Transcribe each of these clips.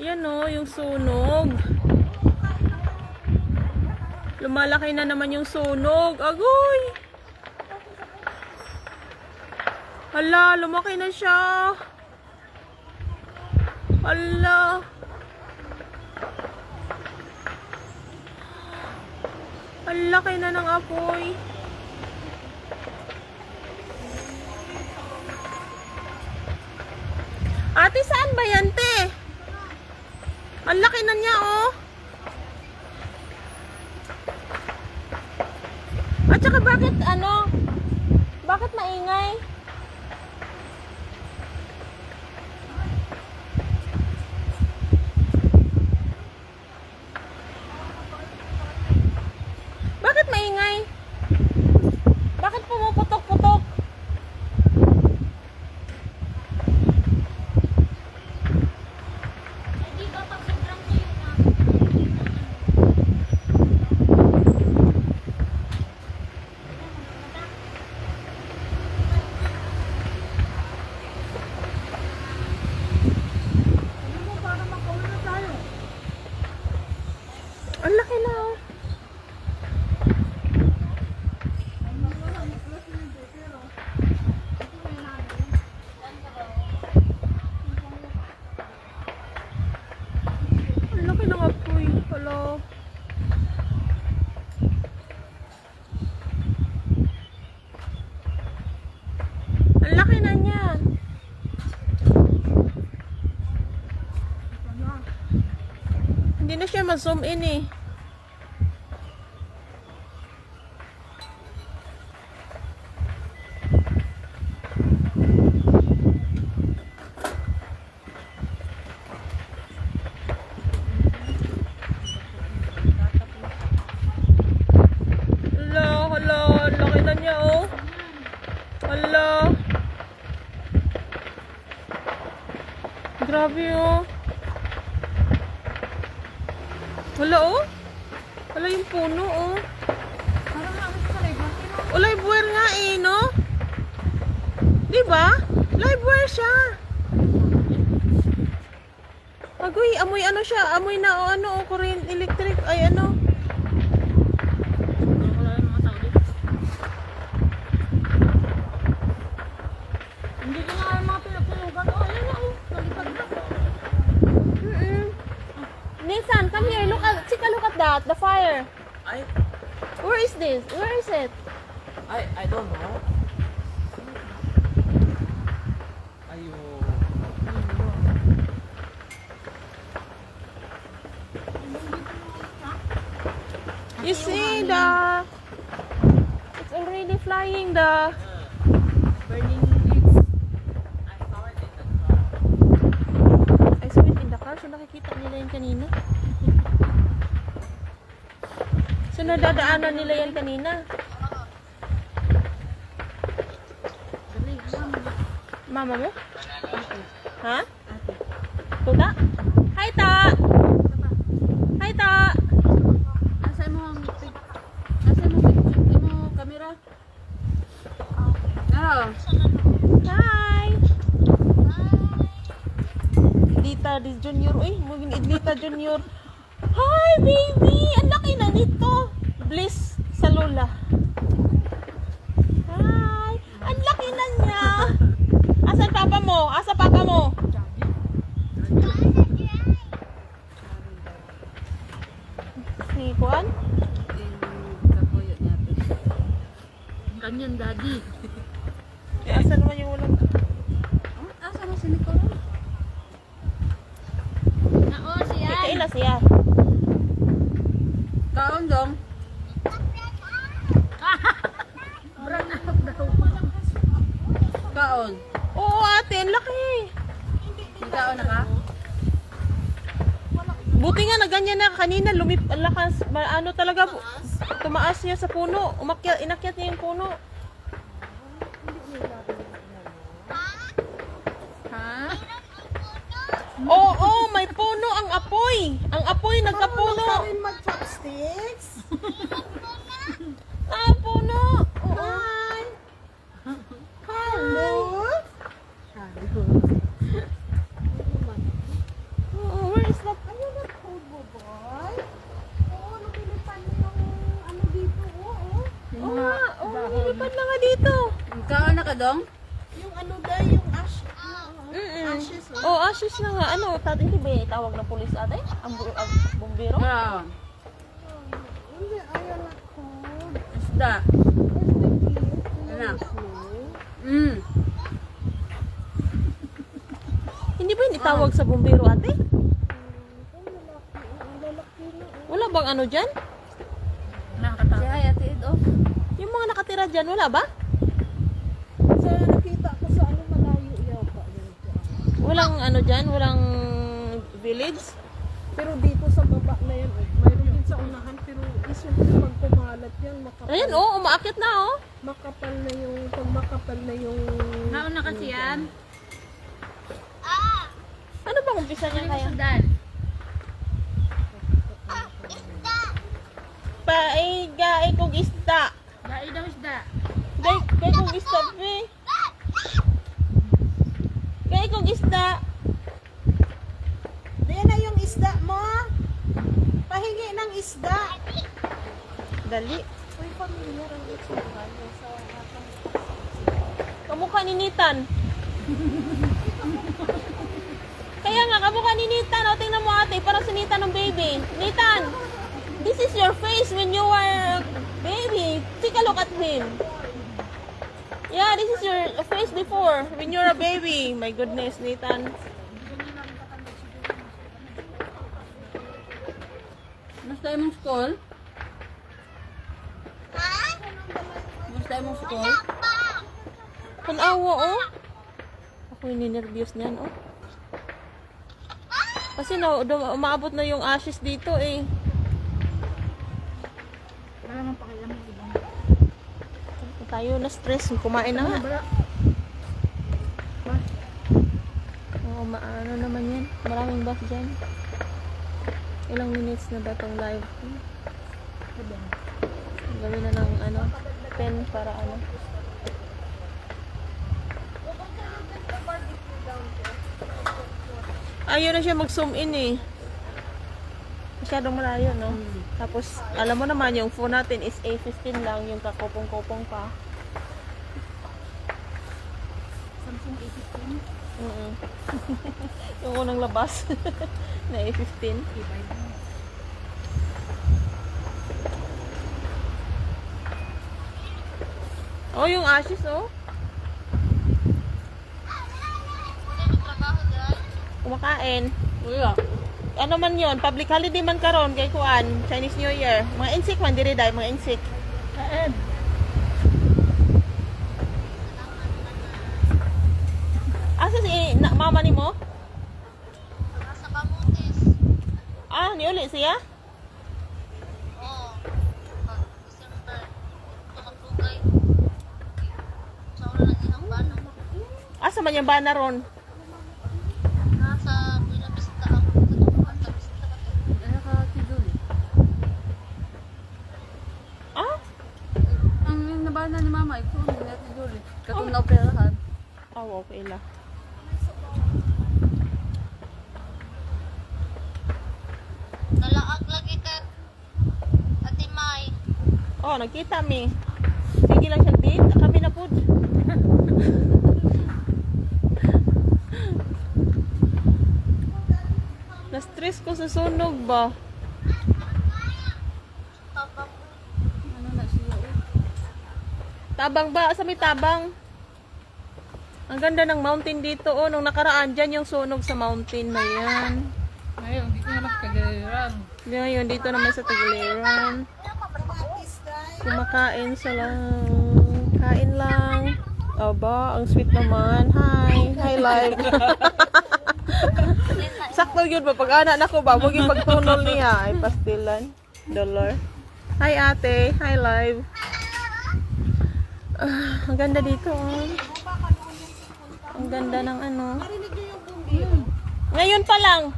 Yan o, yung sunog. Lumalaki na naman yung sunog. Agoy! Hala, lumaki na siya. Hala. Ang na ng apoy. Ate, saan ba yan, te? Ang laki na niya, oh. At saka bakit, ano, bakit maingay? Bakit maingay? Bakit pumuputok-putok? Ang laki na, oh. Ang laki ng apoy. Hello. Ang laki na niya. Hindi na siya ma-zoom in eh. Hala, hala, ang laki na niya oh. Hala. Grabe oh. Hala oh. Hala yung puno oh. O live wire nga eh, no? Di ba? Live wire siya. Agoy, amoy ano siya? Amoy na o ano, o current electric, ay ano? Hindi ko nga mga pinapulugan. Oh, ayun na. Oh, nalipad na. Mm-mm. Nathan, come here. Look at, take a look at that. The fire. I Where is this? Where is it? I I don't know. You see the... It's already flying the... Burning leaves. I saw it in the car. I saw it in the car. So nakikita nila yan kanina. So nadadaanan nila yan kanina. Mama mo? Ha? Tuta? Hi! Dita di Junior. Uy, mugin Idlita Junior. Hi, baby! Ang laki na nito. Bliss sa lola. Hi! Ang laki na niya. Asan papa mo? Asa papa mo? Si natin. Kanyan daddy. Eh, asa naman yung ulam? Oh, asa mo si Nicole? Nao siya. Kaila siya. Kaon dong. Brang up daw. Kaon. Oo, ate. Ang laki. May kaon na ka? Buti nga na ganyan na kanina lumip ang lakas Ma- ano talaga bu- tumaas niya sa puno umakyat inakyat niya yung puno Ha? oo oh, may puno ang apoy ang apoy nagkapuno mag-chopsticks? ah puno oo Hi! Hello? oo where is dong? Yung ano daw, yung ash. Mm-mm. Ashes, na nga. Ano, tat hindi ba tawag ng pulis ate? Ang, bu- ang bumbero? Yeah. Hindi, ako. Isda. Ano? Mm. Hindi ba hindi tawag sa bumbero ate? Wala bang ano dyan? Si Ay, ate Ed, oh. Yung mga nakatira dyan, wala ba? Sa nakita ko sa ano malayo yata. yun. Walang ano dyan? Walang village? Pero dito sa baba na yan, oh, mayroon din sa unahan. Pero isunod pag kumalat yan, makapal, Ayan, oh, umaakit na, oh. makapal na yung, pag makapal na yung... Nauna kasi yan. Ano bang umpisa niya kaya? Sudan. Paiga, kong isda. Dai daw isda. Gay kong isda, pe. Gay kong isda. Diyan na yung isda mo. Pahingi ng isda. Dali. Uy, pamilya niya sa Kamukha ni Nitan. Kaya nga, kamukha ni Nitan. O, tingnan mo ate, parang si Nitan ng baby. Nitan, this is your face when you were baby. Take a look at him. Yeah, this is your face before, when you're a baby. My goodness, Nathan. Musta imong school? Musta imong school? Tanawa, oh. Ako yung nervyos niyan, oh. Kasi na, umaabot na yung ashes dito, eh. Wala nang pakialam ibang. Tayo na stress, kumain na nga. Oo, maano naman yan. Maraming buff dyan. Ilang minutes na ba tong live? Gawin na ng ano, pen para ano. Ayaw na siya mag-zoom in eh. Masyadong malayo, no? Hmm. Tapos, alam mo naman, yung phone natin is A15 lang, yung kakopong-kopong pa. Samsung A15? Oo. yung unang labas na A15. A15. Oh, yung ashes, oh. Kumakain. Wala. Ano man yon Public holiday man karon kay Kuan, Chinese New Year. Mga insik man diri dai, mga insik. Saan? Asa si na, mama ni mo? Nasa Kamutis. Ah, ni uli siya? Oo. Pag December. Tumaglugay. Sa wala ng ilang bano. Asa man yung bana ron? Nasa pinabisita ako. Tutukuhan sa bisita ka. Ka tidul? Ah? Ang nabana ni mama, ito ang nila tidul. Katong na-operahan. Oh, okay la. Nalaag lagi ka. May. Oh, nagkita mi. Sige lang siya date, kami na pud. Na-stress ko sa sunog ba? Tabang. Ano na siya. Tabang ba? Sa may tabang? Ang ganda ng mountain dito. Oh, nung nakaraan dyan yung sunog sa mountain na yan. Ngayon, dito naman sa Kagaliran. Ngayon, dito naman sa Tagiliran. Kumakain sila. Kain lang. Aba, ang sweet naman. Hi. Hi, live. Sakto yun ba? Pag anak na ba, huwag yung pagtunol niya. Ay, pastilan. Dollar. Hi, ate. Hi, live. Ah, ang ganda dito. Oh. Ang ganda ng ano. Ngayon pa lang.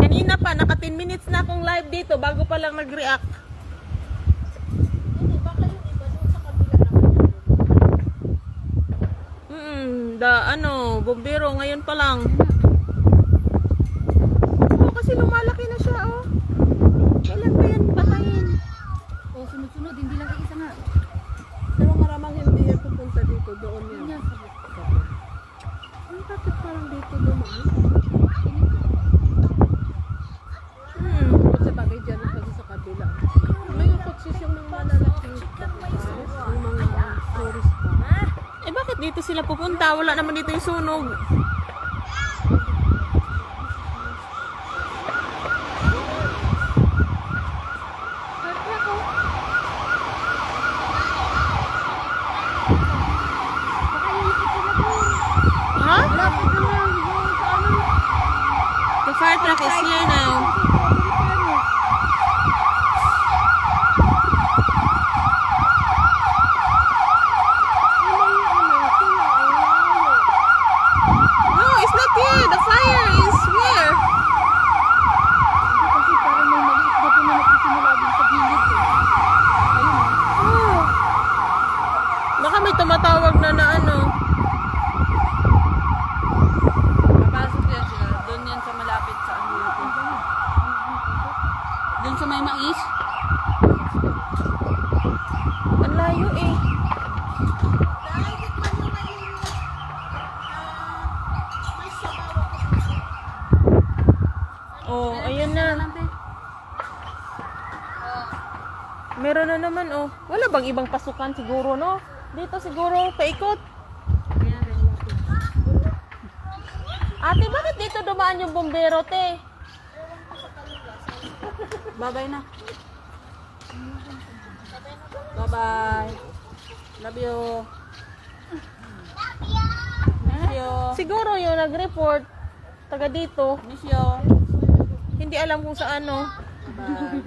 Kanina pa, naka 10 minutes na akong live dito bago pa lang nag-react. Mm, da ano, bombero ngayon pa lang. Oh, kasi lumalaki na siya, oh. Kailan ba yan patayin? O, sunod-sunod, hindi lang isa nga. Pero maramang hindi yan pupunta dito, doon yan. Yan, sa Nita, wala naman dito yung sunog. Ha? The fire truck is here now. No, it's not here. The fire is where? Kasi parang may maliit na po na nagsisimula din sa gilid eh. Oh. Baka may tumatawag na na ano. Papasok yan sila. Doon yan sa malapit sa ano yun. Doon sa may mais. Ang layo eh. Oh, ayun na. Meron na naman oh. Wala bang ibang pasukan siguro no? Dito siguro paikot. Ate, bakit dito dumaan yung bombero, te? Bye-bye na. Bye-bye. Love you. Miss you. Siguro yung nag-report, taga dito, Miss you. hindi alam kung saan no. Bye.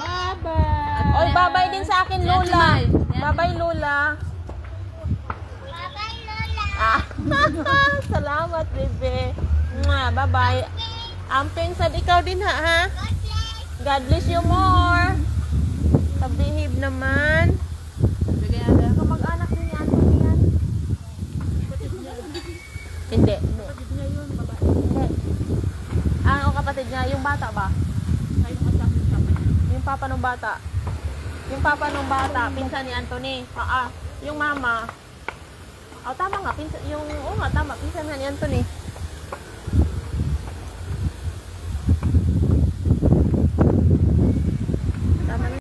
Bye-bye. Oy, babay din sa akin, Lola. Babay, Lola. Ah, salamat, bebe. Bye-bye. Amping sad ikaw din ha, ha? God bless you more. Kabihib naman. Bigyan natin. Kamag-anak din ni Anthony yan. Hindi. Hindi. Hindi. Ah, o kapatid niya, yung bata ba? Yung papa ng bata. Yung papa ng bata, pinsan ni Anthony. Ah, ah, yung mama. Oh, tama nga, pinsan, yung, oo nga, tama, pinsan ni Anthony.